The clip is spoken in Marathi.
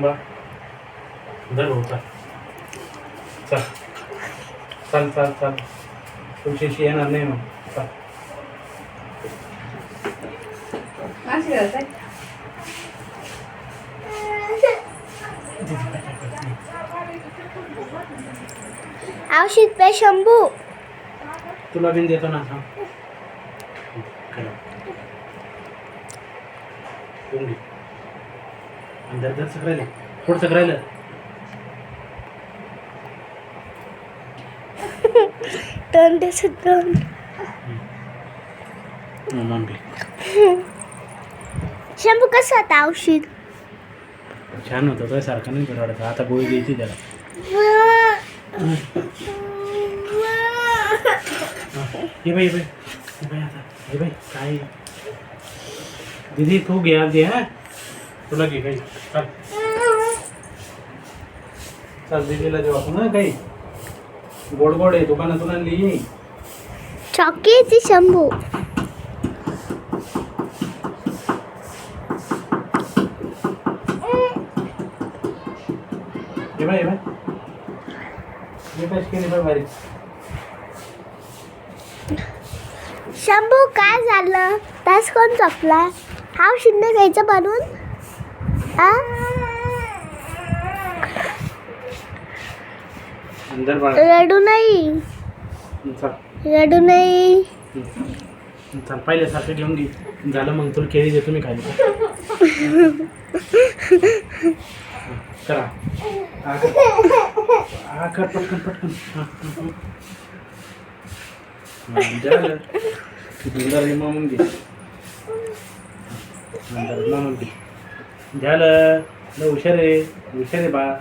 भाऊ चाल. चाल. चाल चाल चाल. तुमच्याशी येणार नाही मग. चाल. औषध पे शंभू. तुला बिन देतो ना सांग दर दर सगळं पुढं सगळं दोन दिवसात दोन मग घे शंभू कसं होतं औषध? छान होतं तो सारखं नाही परवडायचं आता गोळी द्यायची त्याला. ये बाई ये बाई. ये बाई आता. ये बाई काय? दीदी तू घे आधी हा. तुला घे काही चाल. चाल दीदीला देऊ आपण हं काही. गोड गोड आहे दुकानातून आणली. चॉकीची शंभू. ये बाई ये बाई. ये बाई केली बाई बारीक? शंभू काय झालं? तास कोण चपला औषध नाही घ्यायचं बनून बाळा रडू नाही. रडू नाही. चल पहिल्यासारखं घेऊन घे. झालं मग तुला केळी देतो मी खाली. करा. हा पटकन पटकन. झालं नंतर मामून घे. नंतर मामून घे. झालं. न हुशार आहे. हुशार आहे बा.